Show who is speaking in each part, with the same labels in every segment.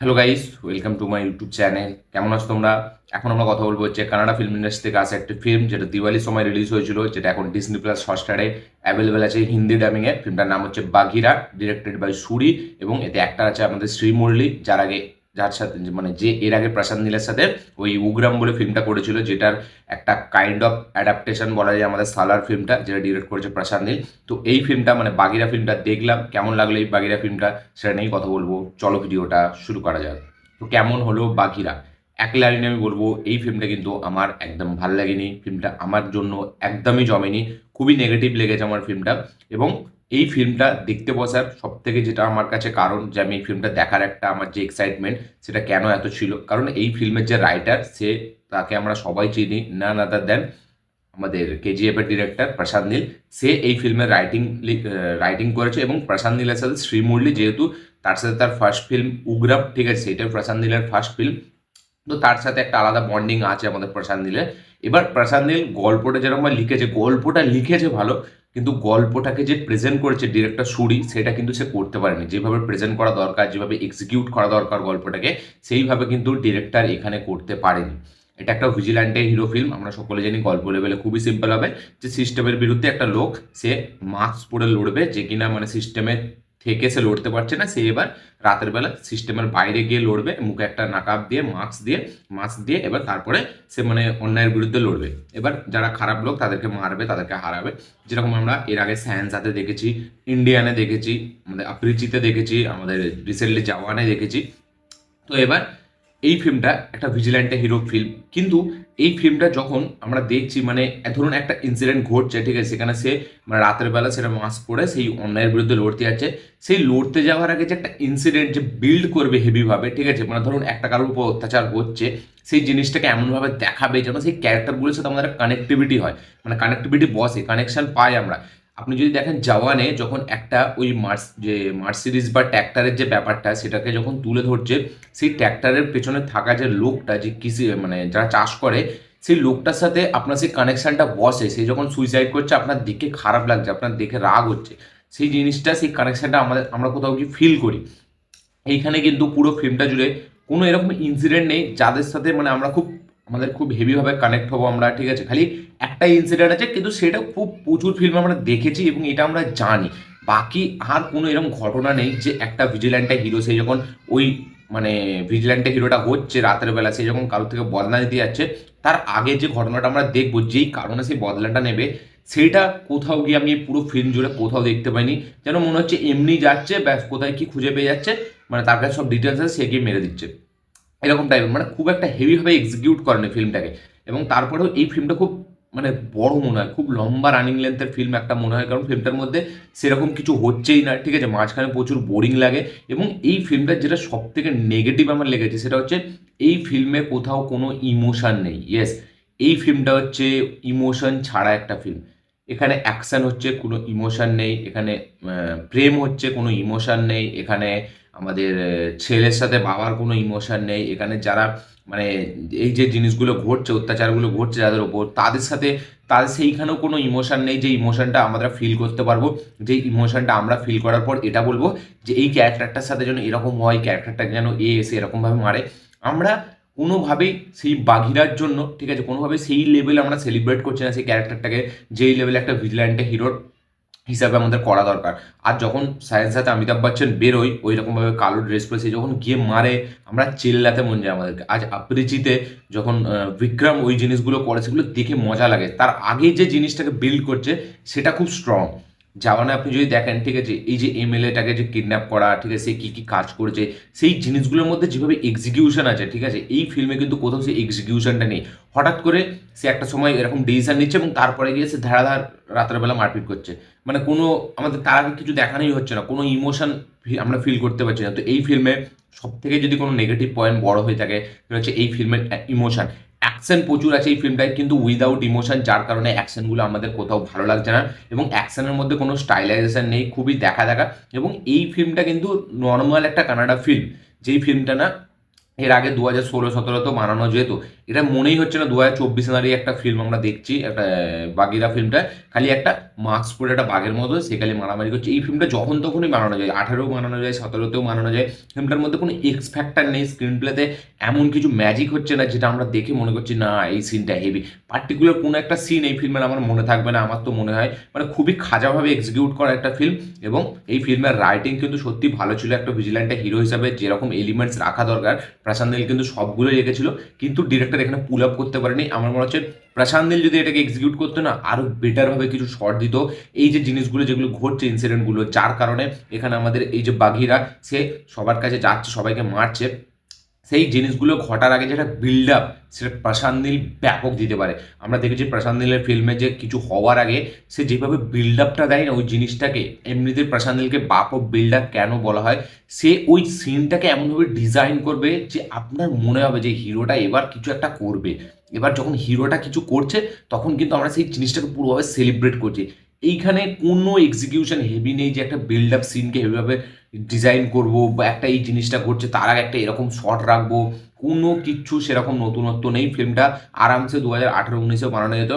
Speaker 1: Hello guys welcome to my YouTube channel কেমন আছো তোমরা? এখন আমরা কথা বলব হচ্ছে কানাডা ফিল্ম ইন্ডাস্ট্রি থেকে আসা একটি ফিল্ম যেটা দিওয়ালির সময় রিলিজ হয়েছিল, যেটা এখন ডিসনি প্লাস হটস্টারে অ্যাভেলেবেল আছে হিন্দি ডাবিংয়ে ফিল্মটার নাম হচ্ছে বাঘিরা ডিরেক্টেড বাই সুরি এবং এতে একটা আছে আমাদের শ্রীমুরলি যার আগে যার সাথে মানে যে, এর আগে প্রশান্ত নীলের সাথে ওই উগ্রাম বলে ফিল্মটা করেছিল, যেটার একটা কাইন্ড অফ অ্যাডাপ্টেশন বলা যায় আমাদের সালার ফিল্মটা যেটা ডিরেক্ট করেছে প্রশান্ত নীল। তো এই ফিল্মটা মানে বাগিরা ফিল্মটা দেখলাম, কেমন লাগল এই বাগিরা ফিল্মটা সেটা নিয়েই কথা বলব। চলো ভিডিওটা শুরু করা যাক। তো কেমন হলো বাকিরা এক লাইনে আমি বলব, এই ফিল্মটা কিন্তু আমার একদম ভালো লাগেনি। ফিল্মটা আমার জন্য একদমই জমেনি। খুবই নেগেটিভ লেগেছে আমার ফিল্মটা এবং এই ফিল্মটা দেখতে বসার সব থেকে যেটা আমার কাছে কারণ যে আমি এই ফিল্মটা দেখার একটা আমার যে এক্সাইটমেন্ট সেটা কেন এত ছিল? কারণ এই ফিল্মের যে রাইটার সে তাকে আমরা সবাই চিনি না আদার দেন আমাদের কেজিএফের ডিরেক্টর প্রশান্ত নীল। সে এই ফিল্মের রাইটিং রাইটিং করেছে এবং প্রশান্ত নীলের সাথে শ্রীমুরলি যেহেতু তার সাথে তার ফার্স্ট ফিল্ম উগ্রাম ঠিক আছে সেটা প্রশান্ত নীলের ফার্স্ট ফিল্ম তো তার সাথে একটা আলাদা বন্ডিং আছে আমাদের প্রশান্ত নীলের। এবার প্রশান্ত নীল গল্পটা যেরকম লিখেছে, গল্পটা লিখেছে ভালো কিন্তু গল্পটাকে যে প্রেজেন্ট করেছে ডিরেক্টর সুরি, সেটা কিন্তু সে করতে পারেনি। যেভাবে প্রেজেন্ট করা দরকার, যেভাবে এক্সিকিউট করা দরকার গল্পটাকে, সেইভাবে কিন্তু ডিরেক্টর এখানে করতে পারেনি। এটা একটা ভিজিল্যান্টে হিরো ফিল্ম আমরা সকলে জানি গল্প লেভেলে খুবই সিম্পল হবে। যে সিস্টেমের বিরুদ্ধে একটা লোক, সে মাস্ক পরে লড়বে, যে কিনা মানে সিস্টেমের থেকে সে লড়তে পারছে না, সে এবার রাতের বেলা সিস্টেমের বাইরে গিয়ে লড়বে, মুখে একটা নাকাব দিয়ে মাস্ক দিয়ে মাস্ক দিয়ে এবার তারপরে সে মানে অন্যায়ের বিরুদ্ধে লড়বে। এবার যারা খারাপ লোক তাদেরকে মারবে, তাদেরকে হারাবে। যেরকম আমরা এর আগে স্যান্সাতে দেখেছি, ইন্ডিয়ানে দেখেছি, আমাদের আপ্রিচিতে দেখেছি, আমাদের রিসেন্টলি জাওয়ানে দেখেছি। তো এবার এই ফিল্মটা একটা ভিজিল্যান্টে হিরো ফিল্ম কিন্তু এই ফিল্মটা যখন আমরা দেখছি মানে ধরুন একটা ইনসিডেন্ট ঘটছে, ঠিক আছে, সেখানে সে মানে রাতের বেলা সেটা মাস্ক পরে সেই অন্যায়ের বিরুদ্ধে লড়তে যাচ্ছে, সেই লড়তে যাওয়ার আগে যে একটা ইনসিডেন্ট যে বিল্ড করবে হেভিভাবে ঠিক আছে মানে ধরুন একটা কারোর উপর অত্যাচার হচ্ছে, সেই জিনিসটাকে এমনভাবে দেখাবে যেন সেই ক্যারেক্টারগুলোর সাথে আমাদের কানেক্টিভিটি হয়। মানে কানেক্টিভিটি বসে কানেকশন পাই আমরা। আপনি যদি দেখেন জওয়ানে যখন একটা ওই মার্স, যে মার্সিডিস বা ট্র্যাক্টরের যে ব্যাপারটা, সেটাকে যখন তুলে ধরছে, সেই ট্র্যাক্টরের পেছনে থাকা যে লোকটা, যে কৃষি মানে যারা চাষ করে, সেই লোকটার সাথে আপনার সেই কানেকশানটা বসে। সে যখন সুইসাইড করছে, আপনার দেখে খারাপ লাগছে, আপনার দেখে রাগ হচ্ছে। সেই জিনিসটা, সেই কানেকশানটা আমাদের, আমরা কোথাও কি ফিল করি। এইখানে কিন্তু পুরো ফিল্মটা জুড়ে কোনো এরকম ইনসিডেন্ট নেই, যাদের সাথে মানে আমরা খুব আমাদের খুব হেভিভাবে কানেক্ট হব আমরা, ঠিক আছে? খালি একটা ইনসিডেন্ট আছে, কিন্তু সেটা খুব প্রচুর ফিল্ম আমরা দেখেছি এবং এটা আমরা জানি। বাকি আর কোনো এরকম ঘটনা নেই যে একটা ভিজিল্যান্টে হিরো সেই যখন ওই মানে ভিজিল্যান্টে হিরোটা হচ্ছে রাতের বেলা, সে যখন কারোর থেকে বদলা নিতে যাচ্ছে, তার আগে যে ঘটনাটা আমরা দেখব, যেই কারণে সেই বদলাটা নেবে সেইটা কোথাও গিয়ে আমি পুরো ফিল্ম জুড়ে কোথাও দেখতে পাইনি। যেন মনে হচ্ছে এমনি যাচ্ছে, ব্যাস, কোথায় কি খুঁজে পেয়ে যাচ্ছে মানে তার কাছে সব ডিটেলস আছে, সে গিয়ে মেরে দিচ্ছে। এরকম টাইপের মানে খুব একটা হেভিভাবে এক্সিকিউট করেনি ফিল্মটাকে এবং তারপরেও এই ফিল্মটা খুব মানে বড় মনে হয়। খুব লম্বা রানিং লেন্থের ফিল্ম একটা মনে হয়। কারণ ফিল্মটার মধ্যে সেরকম কিছু হচ্ছেই না, ঠিক আছে? মাঝখানে প্রচুর বোরিং লাগে। এবং এই ফিল্মটার যেটা সব থেকে নেগেটিভ আমার লেগেছে, সেটা হচ্ছে এই ফিল্মে কোথাও কোনো ইমোশন নেই। ইয়েস এই ফিল্মটা হচ্ছে ইমোশন ছাড়া একটা ফিল্ম এখানে অ্যাকশন হচ্ছে, কোনো ইমোশন নেই। এখানে প্রেম হচ্ছে, কোনো ইমোশন নেই। এখানে আমাদের ছেলের সাথে বাবার কোনো ইমোশন নেই। এখানে যারা মানে এই যে জিনিসগুলো ঘটছে, অত্যাচারগুলো ঘটছে যাদের ওপর, তাদের সাথে, তাদের সেইখানেও কোনো ইমোশন নেই যে ইমোশনটা আমরা ফিল করতে পারব। যে ইমোশনটা আমরা ফিল করার পর এটা বলব যে এই ক্যারেক্টারটার সাথে যেন এরকম হয় ক্যারেক্টারটা যেন এ এসে এরকমভাবে মারে। আমরা কোনোভাবেই সেই বাঘিরার জন্য, ঠিক আছে, কোনোভাবেই সেই লেভেলে আমরা সেলিব্রেট করছি না সেই ক্যারেক্টারটাকে যেই লেভেলে একটা ভিজিল্যান্টে হিরোর হিসাবে আমাদের করা দরকার। আর যখন সায়েন্স সাথে অমিতাভ বচ্চন বেরোয় ওই রকমভাবে কালো ড্রেস পরে সে যখন গিয়ে মারে, আমরা চেল্লাতে মন যায় আমাদেরকে। আজ আপরিচিতে যখন বিক্রম ওই জিনিসগুলো করে সেগুলো দেখে মজা লাগে। তার আগে যে জিনিসটাকে বিল্ড করছে, সেটা খুব স্ট্রং জাওয়ানে আপনি যদি দেখেন, ঠিক আছে, এই যে এমএলএটাকে যে কিডন্যাপ করা, ঠিক আছে, সে কী কী কাজ করেছে, সেই জিনিসগুলোর মধ্যে যেভাবে এক্সিকিউশন আছে, ঠিক আছে, এই ফিল্মে কিন্তু কোথাও সেই এক্সিকিউশনটা নেই। হঠাৎ করে সে একটা সময় এরকম ডিসিশন নিচ্ছে এবং তারপরে গিয়ে সে ধারাধার রাতের বেলা মারপিট করছে। মানে কোনো আমাদের তার আগে কিছু দেখানোই হচ্ছে না, কোনো ইমোশন আমরা ফিল করতে পারছি না। তো এই ফিল্মে সব থেকে যদি কোনো নেগেটিভ পয়েন্ট বড় হয়ে থাকে, সেটা হচ্ছে এই ফিল্মের ইমোশন অ্যাকশন প্রচুর আছে এই ফিল্মটায় কিন্তু উইদাউট ইমোশন যার কারণে অ্যাকশনগুলো আমাদের কোথাও ভালো লাগছে না এবং অ্যাকশনের মধ্যে কোনো স্টাইলাইজেশন নেই, খুবই দেখা দেখা এবং এই ফিল্মটা কিন্তু নর্মাল একটা কানাডা ফিল্ম যেই ফিল্মটা না এর আগে দু হাজার ষোলো সতেরোতেও বানানো যেত, এটা মনেই হচ্ছে না দু হাজার চব্বিশ নারী একটা ফিল্ম আমরা দেখছি, একটা বাগিরা ফিল্মটা খালি একটা মাস্ক পরে একটা বাঘের মতো সেখানে মারামারি করছে। এই ফিল্মটা যখন তখনই বানানো যায়, আঠারোও বানানো যায়, সতেরোতেও বানানো যায় ফিল্মটার মধ্যে কোনো এক্স ফ্যাক্টর নেই স্ক্রিন প্লেতে এমন কিছু ম্যাজিক হচ্ছে না যেটা আমরা দেখে মনে করছি, না, এই সিনটা হেভি পার্টিকুলার কোনো একটা সিন এই ফিল্মের আমার মনে থাকবে না, আমার তো মনে হয় মানে খুবই খাজাভাবে এক্সিকিউট করা একটা ফিল্ম এবং এই ফিল্মের রাইটিং কিন্তু সত্যি ভালো ছিল, একটা ভিজিল্যান্টে হিরো হিসাবে যেরকম এলিমেন্টস রাখা দরকার। প্রশান্ত নীল কিন্তু সবগুলোই রেখেছিল, কিন্তু ডিরেক্টর এখানে পুল আপ করতে পারেনি। আমার মনে হচ্ছে, প্রশান্ত নীল যদি এটাকে এক্সিকিউট করতো না আরও বেটারভাবে কিছু শর্ট দিত। এই যে জিনিসগুলো, যেগুলো ঘটছে ইনসিডেন্টগুলো যার কারণে এখানে আমাদের এই যে বাঘিরা, সে সবার কাছে যাচ্ছে, সবাইকে মারছে। সেই জিনিসগুলো ঘটার আগে যেটা বিল্ড আপ সেটা প্রশান্ত নীল ব্যাপক দিতে পারে। আমরা দেখেছি প্রশান্ত নীলের ফিল্মে যে কিছু হওয়ার আগে সে যেভাবে বিল্ড আপটা দেয় না, ওই জিনিসটাকে, এমনিতে প্রশান্ত নীলকে বাপ বিল্ড আপ কেন বলা হয়, সে ওই সিনটাকে এমনভাবে ডিজাইন করবে যে আপনার মনে হবে যে হিরোটা এবার কিছু একটা করবে। এবার যখন হিরোটা কিছু করছে, তখন কিন্তু আমরা সেই জিনিসটাকে পুরোভাবে সেলিব্রেট করছি। এইখানে কোনো এক্সিকিউশন হেভি নেই যে একটা বিল্ড আপ সিনকে হেভিভাবে ডিজাইন করব বা একটা এই জিনিসটা ঘটছে, তার আগে একটা এরকম শট রাখব। কোনো কিচ্ছু সেরকম নতুনত্ব নেই ফিল্মটা আরামসে দু হাজার আঠেরো উনিশেও বানানো যেত।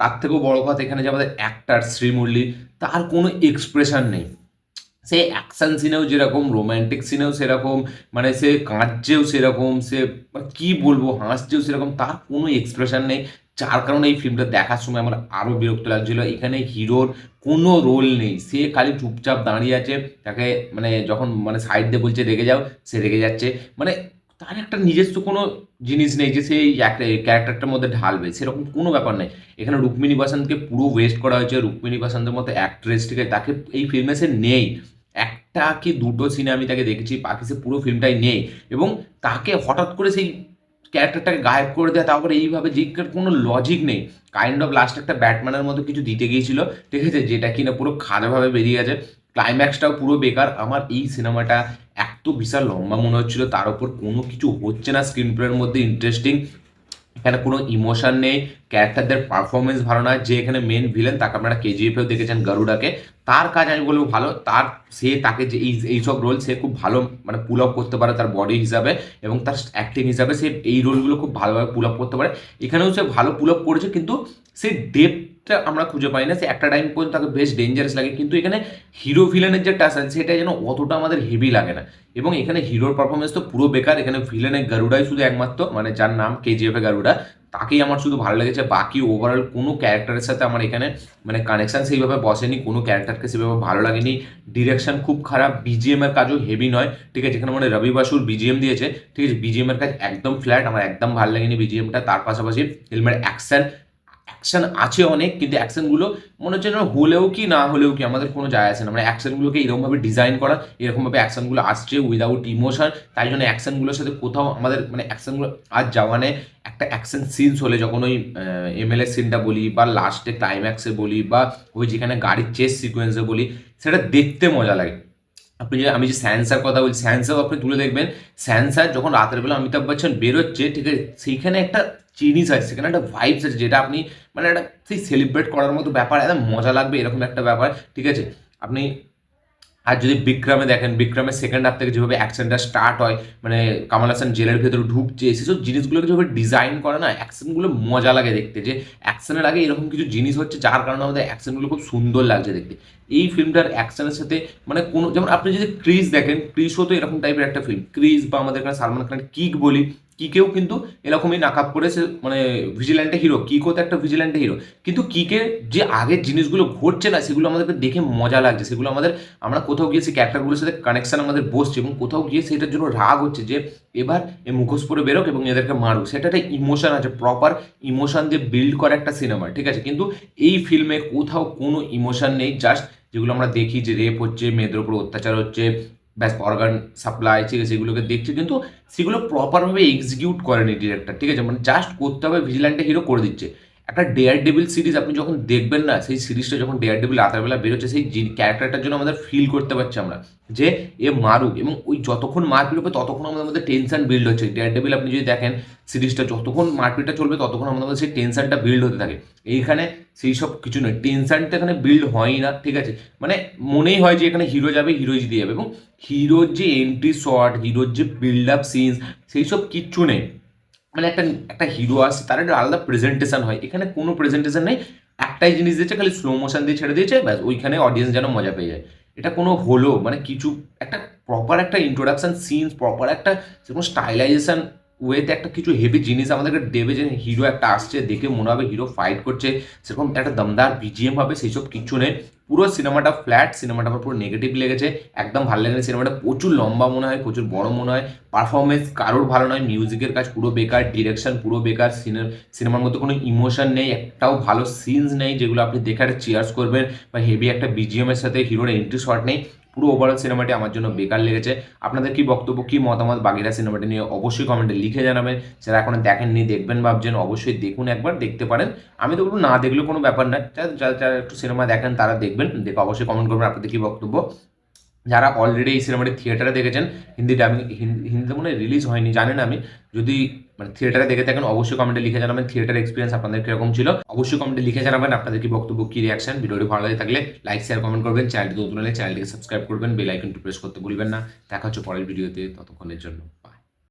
Speaker 1: তার থেকেও বড় কথা এখানে যে আমাদের অ্যাক্টার শ্রীমুরলি তার কোনো এক্সপ্রেশন নেই। সে অ্যাকশন সিনেও যেরকম রোম্যান্টিক সিনেও সেরকম মানে সে কাঁদছেও সেরকম, সে কী বলব, হাসছেও সেরকম, তার কোনো এক্সপ্রেশন নেই। যার কারণে এই ফিল্মটা দেখার সময় আমার আরও বিরক্ত লাগছিল। এখানে হিরোর কোনো রোল নেই। সে খালি চুপচাপ দাঁড়িয়ে আছে। তাকে মানে যখন মানে সাইড দিয়ে বলছে, রেগে যাও, সে রেগে যাচ্ছে। মানে তার একটা নিজস্ব কোনো জিনিস নেই যে সেই ক্যারেক্টারটার মধ্যে ঢালবে। সেরকম কোনো ব্যাপার নেই। এখানে রুক্মিণী বাসন্তকে পুরো ওয়েস্ট করা হয়েছে। রুক্মিণী বাসন্তের মতো অ্যাক্ট্রেসটিকে তাকে এই ফিল্মে সে নেই। একটা কি দুটো সিনে আমি তাকে দেখেছি, বাকি সে পুরো ফিল্মটাই নেই। এবং তাকে হঠাৎ করে সেই ক্যারেক্টারটাকে গায়েব করে দেয়, তারপরে এইভাবে যে কোনো লজিক নেই। কাইন্ড অফ লাস্ট একটা ব্যাটম্যানের মতো কিছু দিতে গিয়েছিল, ঠিক আছে, যেটা কিনা পুরো খারাপভাবে বেরিয়ে গেছে। ক্লাইম্যাক্সটাও পুরো বেকার। আমার এই সিনেমাটা এত বিশাল লম্বা মনে হচ্ছিল, তার উপর কোনো কিছু হচ্ছে না স্ক্রিন প্লের মধ্যে ইন্টারেস্টিং এখানে কোনো ইমোশন নেই ক্যারেক্টারদের পারফরমেন্স ভালো না যে এখানে মেন ভিলেন তাকে আপনারা কেজিএফেও দেখেছেন গরুডাকে। তার কাজ আমি বলব ভালো, তার সে তাকে যে এই এইসব রোল সে খুব ভালো মানে পুল আপ করতে পারে তার বডি হিসাবে এবং তার অ্যাক্টিং হিসাবে সে এই রোলগুলো খুব ভালোভাবে পুল আপ করতে পারে। এখানেও সে ভালো পুল আপ করেছে, কিন্তু সে ডেপটা আমরা খুঁজে পাই না সে একটা টাইম পর্যন্ত তাকে বেশ ডেঞ্জারাস লাগে। কিন্তু এখানে হিরো ভিলেনের যে টাচ আছে, সেটা যেন অতটা আমাদের হেভি লাগে না। এবং এখানে হিরোর পারফরমেন্স তো পুরো বেকার। এখানে ভিলেনের গারুডাই শুধু একমাত্র মানে যার নাম কেজিএফ গারুডা। তাকেই আমার শুধু ভালো লেগেছে। বাকি ওভারঅল কোনো ক্যারেক্টারের সাথে আমার এখানে মানে কানেকশন সেইভাবে বসেনি। কোনো ক্যারেক্টারকে সেভাবে ভালো লাগেনি। ডিরেকশন খুব খারাপ। বিজিএম এর কাজও হেভি নয়। ঠিক আছে, এখানে মানে রবি বাসুর বিজিএম দিয়েছে। ঠিক আছে বিজিএম এর কাজ একদম ফ্ল্যাট আমার একদম ভালো লাগেনি বিজিএমটা তার পাশাপাশি ফিল্মের অ্যাকশন অ্যাকশন আছে অনেক, কিন্তু অ্যাকশনগুলো মনে হচ্ছে না হলেও কি, না হলেও কি, আমাদের কোনো যায় আসে না। মানে অ্যাকশনগুলোকে এরকমভাবে ডিজাইন করা এরকমভাবে অ্যাকশনগুলো আসছে উইদাউট ইমোশন তাই জন্য অ্যাকশনগুলোর সাথে কোথাও আমাদের মানে অ্যাকশনগুলো আজ জওয়ানে একটা অ্যাকশন সিনস হলে যখন ওই এম এমএলএ সিনটা বলি, বা লাস্টে ক্লাইম্যাক্সে বলি, বা ওই যেখানে গাড়ির চেস সিকোয়েন্সে বলি, সেটা দেখতে মজা লাগে। আপনি যে, আমি যে স্যান্সার কথা বলছি স্যান্সাও আপনি তুলে দেখবেন। স্যান্সার যখন রাতের বেলা অমিতাভ বচ্চন বেরোচ্ছে, ঠিক আছে, সেইখানে একটা জিনিস আছে সেখানে একটা ভাইবস আছে যেটা আপনি মানে একটা সেই সেলিব্রেট করার মতো ব্যাপার, একদম মজা লাগবে, এরকম একটা ব্যাপার, ঠিক আছে? আপনি আর যদি বিক্রমে দেখেন বিক্রমের সেকেন্ড হাফ থেকে যেভাবে অ্যাকশনটা স্টার্ট হয় মানে কামাল হাসান জেলের ভেতরে ঢুকছে সেসব জিনিসগুলোকে যেভাবে ডিজাইন করে না অ্যাকশনগুলো মজা লাগে দেখতে, যে অ্যাকশনের আগে এরকম কিছু জিনিস হচ্ছে, যার কারণে আমাদের অ্যাকশনগুলো খুব সুন্দর লাগছে দেখতে। এই ফিল্মটার অ্যাকশনের সাথে মানে কোনো, যেমন আপনি যদি ক্রিজ দেখেন ক্রিজও তো এরকম টাইপের একটা ফিল্ম ক্রিজ বা আমাদের এখানে সালমান খানের কিক বলি কিকেও কিন্তু এরকমই নাকাপ করে সে মানে ভিজিল্যান্টে হিরো কিকও তো একটা ভিজিল্যান্টে হিরো কিন্তু কিকে যে আগের জিনিসগুলো ঘটছে না সেগুলো আমাদেরকে দেখে মজা লাগছে, সেগুলো আমাদের, আমরা কোথাও গিয়ে সেই ক্যারেক্টারগুলোর সাথে কানেকশন আমাদের বসছে এবং কোথাও গিয়ে সেটার জন্য রাগ হচ্ছে যে এবার এ মুখোশ পরে বেরোক এবং এদেরকে মারুক, সেটা একটা ইমোশন আছে প্রপার ইমোশন দিয়ে বিল্ড করা একটা সিনেমা ঠিক আছে? কিন্তু এই ফিল্মে কোথাও কোনো ইমোশন নেই জাস্ট যেগুলো আমরা দেখি যে রেপ হচ্ছে, মেয়েদের উপর অত্যাচার হচ্ছে ব্যাস অর্গান সাপ্লাই ঠিক আছে, এগুলোকে দেখছে। কিন্তু সেগুলো প্রপারভাবে এক্সিকিউট করেনি ডিরেক্টর ঠিক আছে? মানে জাস্ট করতে হবে ভিজিল্যান্টে হিরো করে দিচ্ছে। একটা ডেয়ার ডেবিল সিরিজ আপনি যখন দেখবেন না, সেই সিরিজটা যখন ডেয়ার ডেবিল রাতেরবেলা বেরোচ্ছে, সেই ক্যারেক্টারটার জন্য আমাদের ফিল করতে পারছি আমরা যে এ মারুক এবং ওই যতক্ষণ মারপিট হবে, ততক্ষণ আমাদের মধ্যে টেনশন বিল্ড হচ্ছে। ডেয়ার ডেবিল আপনি যদি দেখেন সিরিজটা যতক্ষণ মারপিটটা চলবে, ততক্ষণ আমাদের মধ্যে সেই টেনশনটা বিল্ড হতে থাকে। এইখানে সেই সব কিছু নয় টেনশনটা এখানে বিল্ড হয়ই না, ঠিক আছে? মানে মনেই হয় যে এখানে হিরো যাবে হিরো জিতে যাবে এবং হিরোর যে এন্ট্রি শট হিরোর যে বিল্ড আপ সিনস সেই সব কিচ্ছু নেই। মানে একটা একটা হিরো আসে, তার একটা আলাদা প্রেজেন্টেশন হয়। এখানে কোনো প্রেজেন্টেশন নেই। একটাই জিনিস দিয়েছে, খালি স্লো মোশন দিয়ে ছেড়ে দিয়েছে, ব্যাস, ওইখানে অডিয়েন্স যেন মজা পেয়ে যায়। এটা কোনো হলো মানে কিছু, একটা প্রপার একটা ইন্ট্রোডাকশন সিনস প্রপার একটা সেরকম স্টাইলাইজেশন ওয়েতে একটা কিছু হেভি জিনিস আমাদেরকে দেবে যে হিরো একটা আসছে, দেখে মনে হবে হিরো ফাইট করছে, সেরকম একটা দমদার বিজিএম হবে সেই সব কিছু নেই। পুরো সিনেমাটা ফ্ল্যাট সিনেমাটা আমার পুরো নেগেটিভ লেগেছে। একদম ভালো লেগেছে। সিনেমাটা প্রচুর লম্বা মনে হয়, প্রচুর বড় মনে হয়। পারফরমেন্স কারোর ভালো নয় মিউজিকের কাজ পুরো বেকার ডিরেকশন পুরো বেকার সিনেমার মধ্যে কোনো ইমোশন নেই, একটাও ভালো সিনস নেই যেগুলো আপনি দেখে একটা চিয়ার্স করবেন বা হেভি একটা বিজিএমের সাথে হিরোর এন্ট্রি শট নেই। পুরো ওভারঅল সিনেমাটি আমার জন্য বেকার লেগেছে। আপনাদের কি বক্তব্য, কি মতামত বাগিরা সিনেমাটি নিয়ে অবশ্যই কমেন্টে লিখে জানাবেন। যারা এখনও দেখেননি, দেখবেন ভাবছেন, অবশ্যই দেখুন একবার, দেখতে পারেন। আমি তো বলব না দেখলেও কোনো ব্যাপার না যারা যারা একটু সিনেমা দেখেন, তারা দেখবেন, দেখে অবশ্যই কমেন্ট করবেন। আপনাদের কি বক্তব্য? যারা অলরেডি এই সিনেমাটি থিয়েটারে দেখেছেন, হিন্দি ডাবিং হিন্দিতে মনে হয় রিলিজ হয়নি জানেন আমি। যদি মানে থিয়েটারে দেখে থাকেন, অবশ্যই কমেন্টে লিখে জানাবেন থিয়েটার এক্সপিরিয়েন্স আপনাদের কীরকম ছিল। অবশ্যই কমেন্টে লিখে জানাবেন আপনাদের কি বক্তব্য, কী রিয়াকশন ভিডিওটি ভালো লাগে থাকলে লাইক শেয়ার কমেন্ট করবেন। চ্যানেলটি নতুন হলে চ্যানেলটিকে সাবস্ক্রাইব করবেন বেল আইকনটি প্রেস করতে ভুলবেন না। দেখা হচ্ছে পরের ভিডিওতে, ততক্ষণের জন্য।